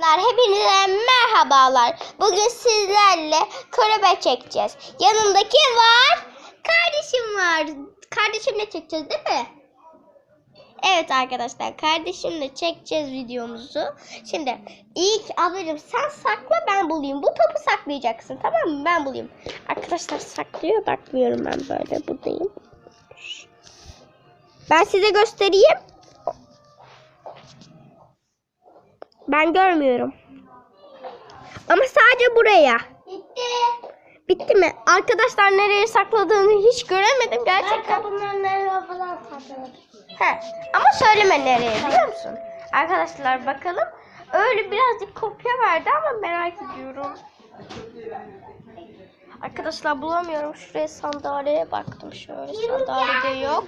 Arkadaşlar hepinize merhabalar. Bugün sizlerle körebe çekeceğiz. Yanımdaki var? Kardeşim var. Kardeşimle çekeceğiz değil mi? Evet arkadaşlar kardeşimle çekeceğiz videomuzu. Şimdi ilk ablacığım sen sakla ben bulayım. Bu topu saklayacaksın tamam mı? Ben bulayım. Arkadaşlar saklıyor bakmıyorum ben böyle buradayım. Ben size göstereyim. Ben görmüyorum. Ama sadece buraya. Bitti. Bitti mi? Arkadaşlar nereye sakladığını hiç göremedim gerçekten. Ayakkabının önlerine falan sakladım. He. Ama söyleme nereye biliyor musun? Arkadaşlar bakalım. Öyle birazcık kopya verdi ama merak ediyorum. Arkadaşlar bulamıyorum. Şuraya sandalyeye baktım. Şöyle sandalye de yok.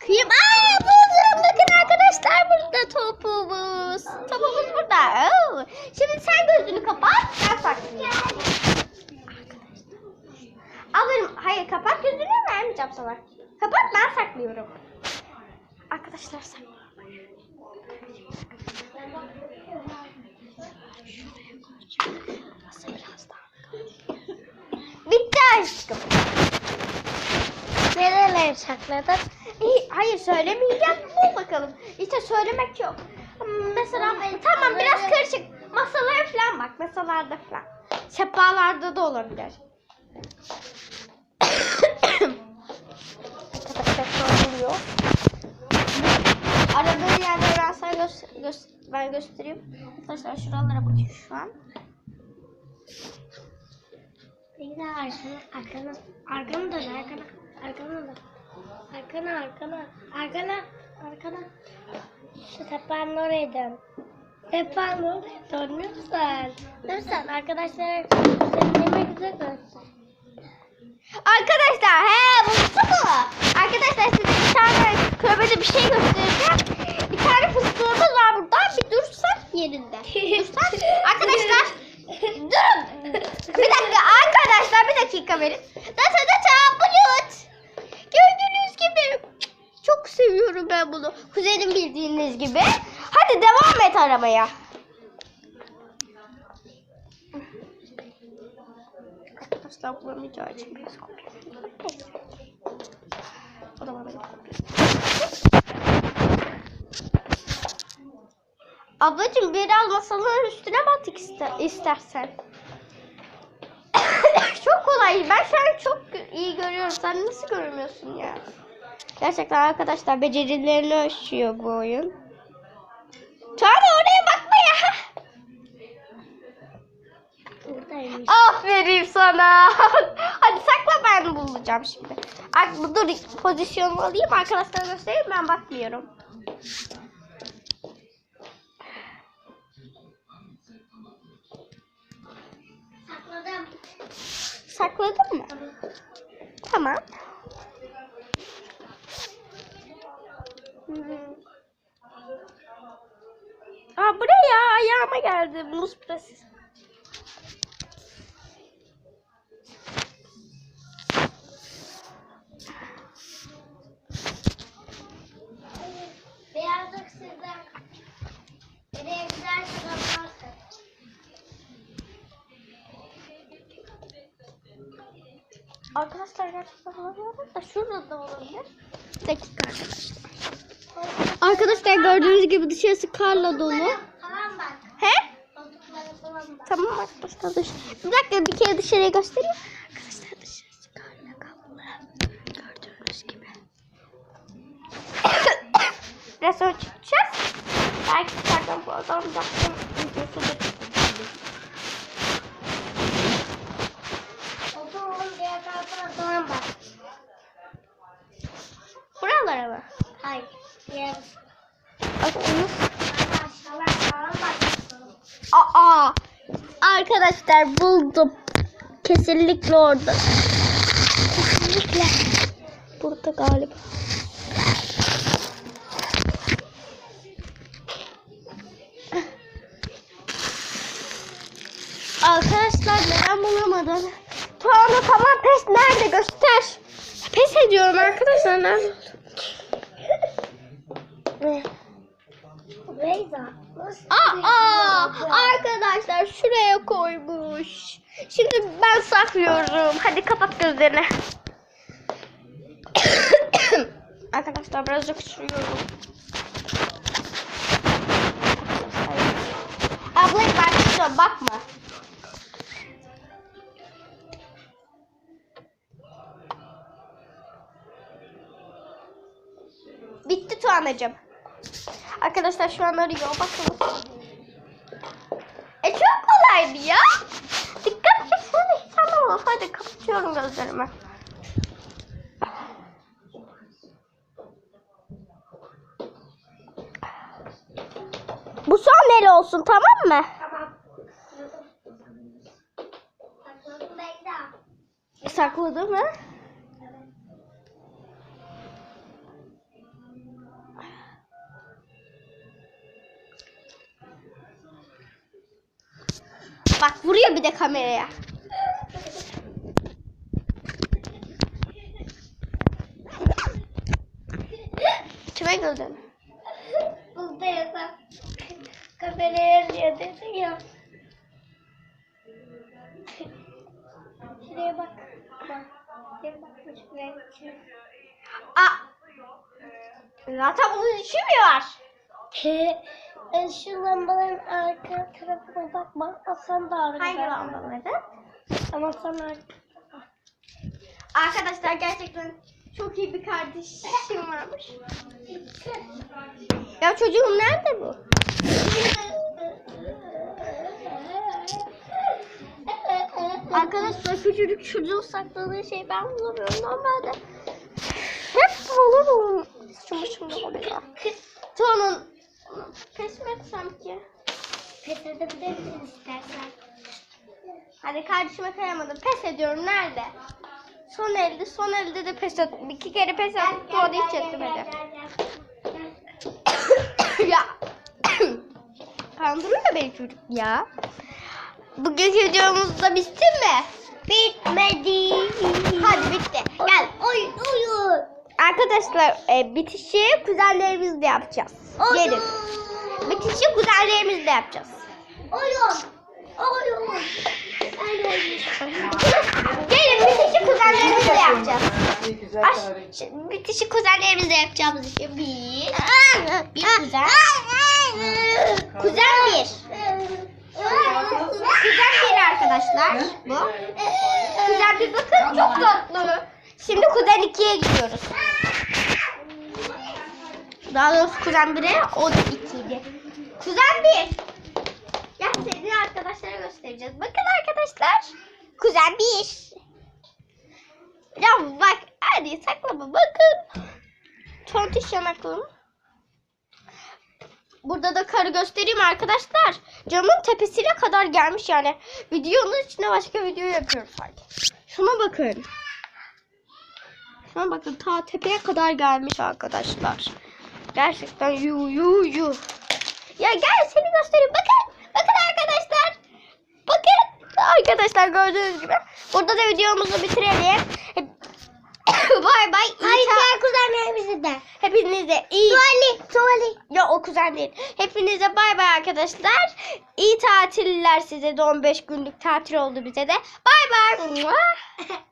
Kıyım. Aa buldum. Arkadaşlar burada topumuz. Topumuz burada. Oo. Şimdi sen gözünü kapat. Ben saklayayım. Alırım. Hayır kapat gözünü vermeyeceğim sana. Kapat ben saklıyorum. Arkadaşlar saklıyorum. Bitti aşkım. Nereleri sakladın? Hayır söylemeyeceğim. Bul bakalım. İşte söylemek yok. Mesela tamam biraz karışık. Masalara falan bak. Masalarda falan. Sehpalarda da olabilir. Söyleniyor. Aradığı yerleri ben sana gö- gö- ben göstereyim. Arkadaşlar şuralara bakıyor şu an. Bir de arkana, arkana, arkana dön, arkana, arkana dön. Arkana, arkana, arkana, arkana. Şu tepenin oraya dön. Tepenin oraya dön, lütfen. Lütfen arkadaşlar, seni güzel göster. Arkadaşlar he buldu mu? Arkadaşlar size bir tane körbede bir şey göstereceğim. Bir tane fıstığımız var burada. Bir dursan yerinde. Dursan. Arkadaşlar durun. Bir dakika arkadaşlar bir dakika verin. Data data bulut. Gördüğünüz gibi. Çok seviyorum ben bunu. Kuzenim bildiğiniz gibi. Hadi devam et aramaya. Arkadaşlar bulamayacağı için biraz. O da bana. Ablacığım biraz masaların üstüne mi attık iste- istersen? çok kolay. Ben şu an çok iyi görüyorum. Sen nasıl görmüyorsun ya? Gerçekten arkadaşlar becerilerini ölçüyor bu oyun. Tuana oraya bakma ya. Buradaymış. Aferin sana. Hadi sakla ben bulacağım şimdi. Ay, dur pozisyonumu alayım arkadaşlara göstereyim ben bakmıyorum. Sakladım. Sakladın mı? Tamam. Buraya ayağıma geldi muz pres. Beyazlık sizden. Nereye gidersen anlarsın. Arkadaşlar gerçekten bulamıyorum da şurada da olabilir. Bir dakika arkadaşlar. Arkadaşlar gördüğünüz gibi dışarısı karla dolu. He? Tamam arkadaşlar dış. Bir dakika bir kere dışarıya göstereyim. Arkadaşlar dışarısı karla kaplı. Gördüğünüz gibi. Biraz sonra çıkacağız. Belki dışarıdan bu adam yaptım. Videosu da Koltuğun diğer tarafına falan bak. Buralara bak. Aa! Arkadaşlar buldum. Kesinlikle orada. Kesinlikle. Burada galiba. Arkadaşlar neden bulamadın? Tuana tamam pes nerede göster. Pes ediyorum arkadaşlar nerede? Ne? Beyza. Nasıl Aa, arkadaşlar şuraya koymuş. Şimdi ben saklıyorum. Hadi kapat gözlerini. arkadaşlar biraz öksürüyorum. Ablayı tutuyorum bakma. Bitti Tuğan'cığım. Arkadaşlar şu an arıyor. Bakın. E çok kolaydı ya. Dikkat çeksene hiç anlamadım. Hadi kapatıyorum gözlerimi. Bu son neli olsun tamam mı? Tamam. Sakladı mı? Bak vuruyor bir de kameraya. Kime güldün? Buzda yasak. Kameraya yazıyor dedin ya. Şuraya bak. Bak. Şuraya bak. Şuraya bak. Aa! Zaten bunun içi mi var? E, Şu lambaların arka tarafına bakma. Sen de arka Hangi lambaları? Ama sen arka. Arkadaşlar gerçekten çok iyi bir kardeşim varmış. Ya çocuğum nerede bu? Arkadaşlar küçücük çocuğun sakladığı şey ben bulamıyorum normalde. Hep bulurum. Şunu şunu oluyor. Tonun pes mi etsem ki? Pes edebilirsin istersen. Hadi kardeşime kayamadım. Pes ediyorum. Nerede? Son elde, son elde de pes ettim. İki kere pes ettim. Da hiç etmedi. ya. Kandırıyor beni çocuk ya. Bugünkü videomuz da bitti mi? Bitmedi. Hadi bitti. Gel. Oyun oyun. Arkadaşlar e, bitişi kuzenlerimizle yapacağız. Gelin. Bitişi kuzenlerimizle yapacağız. Oyun. Oyun. Gelin bitişi kuzenlerimizle yapacağız. Şimdi bitişi kuzenlerimizle yapacağımız için bir, bir kuzen. Kuzen bir. Kuzen bir arkadaşlar. Bu. Kuzen bir bakın çok tatlı. Şimdi kuzen ikiye gidiyoruz. Daha doğrusu kuzen bire o da ikiydi. Kuzen bir. Gel seni arkadaşlara göstereceğiz. Bakın arkadaşlar. Kuzen bir. Ya bak hadi saklama bakın. Tontiş yanaklım. Burada da karı göstereyim arkadaşlar. Camın tepesine kadar gelmiş yani. Videonun içine başka video yapıyoruz sanki. Şuna bakın. Şuna bakın ta tepeye kadar gelmiş arkadaşlar. Gerçekten yu yu yu. Ya gel seni göstereyim. Bakın. Bakın arkadaşlar. Bakın. Arkadaşlar gördüğünüz gibi. Burada da videomuzu bitirelim. bay bay. Hayır diğer kuzenlerimizi de. Hepinize iyi. Tuvalet, tuvalet. Ya o kuzen değil. Hepinize bay bay arkadaşlar. İyi tatiller size de 15 günlük tatil oldu bize de. Bay bay.